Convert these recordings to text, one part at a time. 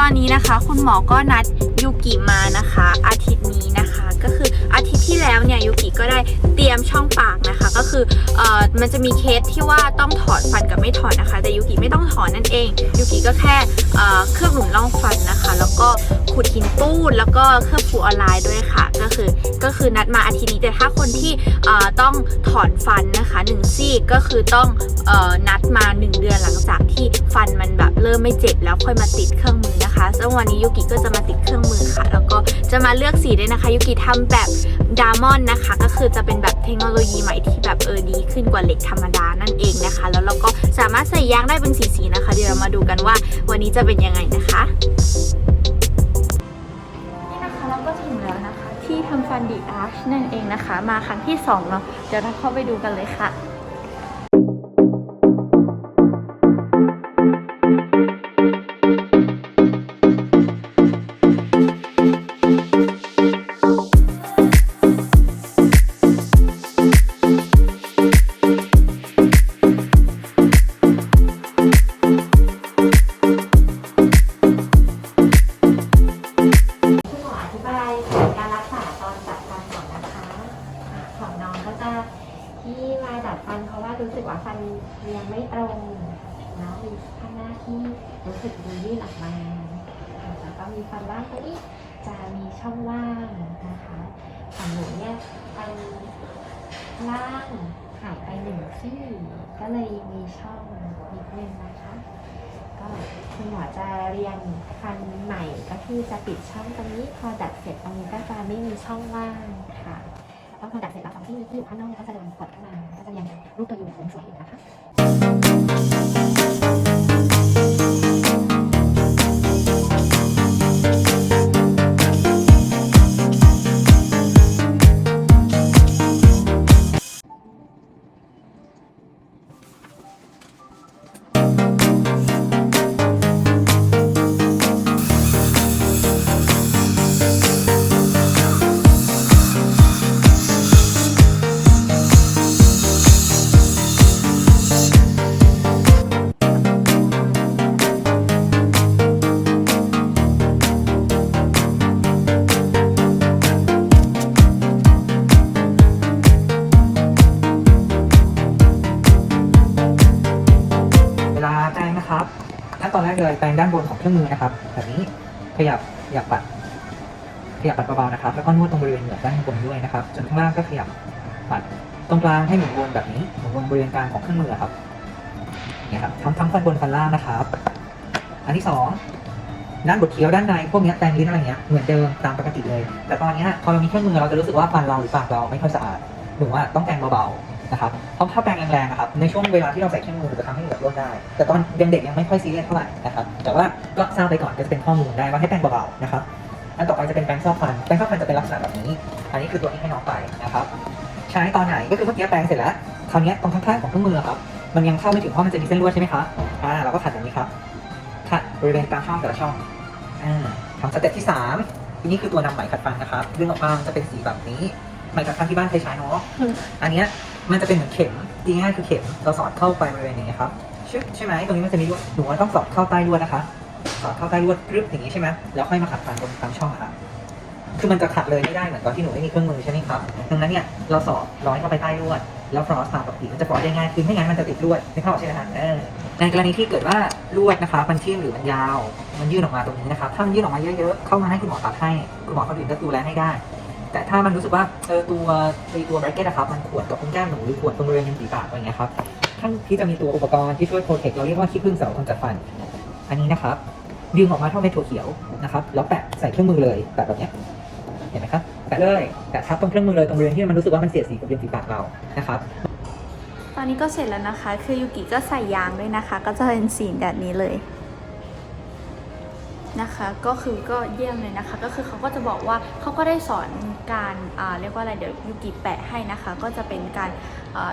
ตอนนี้นะคะคุณหมอก็นัดยูกิมานะคะ อาทิตย์นี้นะคะ ก็คืออาทิตย์ที่แล้วเนี่ยยูกิก็ได้เตรียมช่องปากนะคะ ก็คือเอ่อมันจะมีเคสที่ว่าต้องถอนฟันกับไม่ถอนนะคะ แต่ยูกิไม่ต้องถอนนั่นเองยูกิก็แค่เอ่อเคลือบหนุนร่องฟันนะคะ แล้วก็ขุดหินปูนแล้วก็เคลือบฟูออนไลน์ด้วยค่ะ ก็คือก็คือนัดมาอาทิตย์นี้แต่ถ้าคนที่เอ่อต้องถอนฟันนะคะหนึ่งซี่ก็คือต้องเอ่อนัดมาหนึ่งเดือนหลังจากที่ ฟันมันแบบเริ่มไม่เจ็บแล้วค่อยมาติดเครื่องมือนะคะซึ่งวันนี้ยูกิก็จะมาติดเครื่องมือค่ะ แล้วก็จะมาเลือกสีด้วยนะคะยูกิทำแบบดามอนนะคะ ก็คือจะเป็นแบบเทคโนโลยีใหม่ที่แบบเออดีขึ้นกว่าเหล็กธรรมดานั่นเองนะคะ แล้วเราก็สามารถใส่ยางได้เป็นสีๆนะคะ เดี๋ยวเรามาดูกันว่าวันนี้จะเป็นยังไงนะคะนี่นะคะเราก็ถึงแล้วนะคะ ที่ทำฟันดีอาร์ชนั่นเองนะคะ มาครั้งที่สองเนาะเดี๋ยวเราเข้าไปดูกันเลยค่ะ เรียงไม่ตรงแล้วมีข้างหน้าที่รู้สึกดูยื่นออกมาแล้วก็มีฟันล่างตรงนี้จะมีช่องว่างนะคะของหนูเนี่ยฟันล่างหายไปหนึ่งซี่ก็เลยมีช่องนิดนึงนะคะ ก็คุณหมอจะเรียงฟันใหม่ก็คือจะปิดช่องตรงนี้พอดัดเสร็จตรงนี้ก็จะไม่มีช่องว่างค่ะแล้วพอดัดเสร็จแล้วตรงที่ที่อยู่ข้างนอกก็จะโดนกดเข้ามาก็จะยัง รูปตัวยูสวยๆอยู่นะคะ นะครับขั้นตอนแรกเลยแปรงด้านบนของเครื่องมือนะครับ แบบนี้ขยับขยับปัดขยับปัดเบาๆนะครับ แล้วก็นวดตรงบริเวณเหงือกด้านบนด้วยนะครับส่วนข้างล่างก็ขยับปัดตรงกลางให้หมุนวนแบบนี้หมุนวนบริเวณกลางของเครื่องมือครับเนี่ยครับทั้งทั้งฟันบนฟันล่างนะครับ อันที่สองด้านบดเคี้ยวด้านในพวกนี้แปรงลิ้นอะไรเงี้ยเหมือนเดิมตามปกติเลย แต่ตอนเนี้ยพอเรามีเครื่องมือเราจะรู้สึกว่าฟันเราหรือปากเราไม่ค่อยสะอาดหรือว่าต้องแปรงเบาๆ นะครับเพราะถ้าแปรงแรงๆนะครับในช่วงเวลาที่เราใส่เครื่องมือจะทำให้เหงือกร่นได้ แต่ตอนยังเด็กยังไม่ค่อยซีเรียสเท่าไหร่นะครับแต่ว่าก็ทราบไปก่อนก็จะเป็นข้อมูลได้ว่าให้แปรงเบาๆนะครับอันต่อไปจะเป็นแปรงซอกฟันแปรงซอกฟันจะเป็นลักษณะแบบนี้ อันนี้คือตัวที่ให้น้องไปนะครับใช้ตอนไหนก็คือเมื่อกี้แปรงเสร็จแล้วคราวเนี้ยตรงข้างๆของเครื่องมือครับมันยังเข้าไม่ถึงเพราะมันจะมีเส้นลวดใช่ไหมคะอ่าเราก็ขัดแบบนี้ครับขัดบริเวณกลางช่องแต่ละช่องอ่าทำสเต็ปที่สามทีนี้คือตัวนำไหมขัดฟันนะครับดึงออกมามันจะเป็นสีแบบนี้ไหมขัดฟันที่บ้านเคยใช้เนาะอืมอันเนี้ย มันจะเป็นเหมือนเข็มตีง่ายคือเข็มเราสอดเข้าไปบริเวณอย่างเงี้ยครับชึบใช่ไหมตรงนี้มันจะมีลวดหนูว่าต้องสอดเข้าใต้ลวดนะคะ สอดเข้าใต้ลวดกรึบอย่างนี้ใช่ไหมแล้วค่อยมาขัดฟันตรงตามช่องครับคือมันจะขัดเลยไม่ได้เหมือนตอนที่หนูไม่มีเครื่องมือใช่ไหมครับดังนั้นเนี่ยเราสอดร้อยเข้าไปใต้ลวด แล้วฟรอสตามปกติมันจะฟรอสได้ง่ายคือไม่งั้นมันจะติดลวดไม่เข้าใช่ไหมฮะเออในกรณีที่เกิดว่าลวดนะคะมันทิ่มหรือมันยาว มันยื่นออกมาตรงนี้นะครับถ้ามันยื่นออกมาเยอะๆเข้ามาให้คุณหมอตัดให้คุณหมอคนอื่นก็ดูแลให้ได้ แต่ถ้ามันรู้สึกว่าเออตัวไอตัวแบรกเก็ตนะครับมันขวดกับตรงแก้มหนูหรือขวดตรงบริเวณริมฝีปากอะไรเงี้ยครับท่านที่จะมีตัวอุปกรณ์ที่ช่วยโปรเทคเราเรียกว่าขี้ผึ้งเสาคนจัดฟัน อันนี้นะครับดึงออกมาเท่าเม็ดถั่วเขียวนะครับแล้วแปะใส่เครื่องมือเลยแบบแบบเนี้ยเห็นไหมครับแปะเลยแปะทับตรงเครื่องมือเลยตรงบริเวณที่มันรู้สึกว่ามันเสียดสีกับริมฝีปากเรานะครับตอนนี้ก็เสร็จแล้วนะคะ คือยูกิก็ใส่ยางด้วยนะคะ ก็จะเป็นสีแบบนี้เลย นะคะ ก็คือก็เยี่ยมเลยนะคะ ก็คือเขาก็จะบอกว่าเขาก็ได้สอนการเรียกว่าอะไรเดี๋ยวยูกิแปะให้นะคะ ก็จะเป็นการ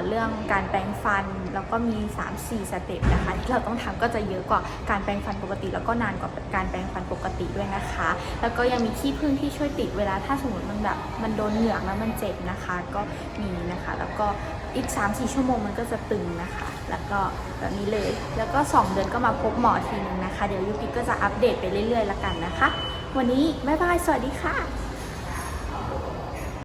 เรื่องการแปรงฟัน แล้วก็มี 3-4 สเต็ปนะคะที่เราต้องทำก็จะเยอะกว่าการแปรงฟันปกติ แล้วก็นานกว่าการแปรงฟันปกติด้วยนะคะ แล้วก็ยังมีที่พึ่งที่ช่วยติดเวลาถ้าสมมติมันแบบมันโดนเหงือกแล้วมันเจ็บนะคะ ก็มีนะคะ แล้วก็อีก 3-4 ชั่วโมงมันก็จะตึงนะคะ แล้วก็แบบนี้เลย แล้วก็ 2 เดือนก็มาพบหมอทีนึงนะคะ เดี๋ยวยูกิก็จะอัปเดตไปเรื่อยๆแล้วกันนะคะ วันนี้บ๊ายบาย สวัสดีค่ะ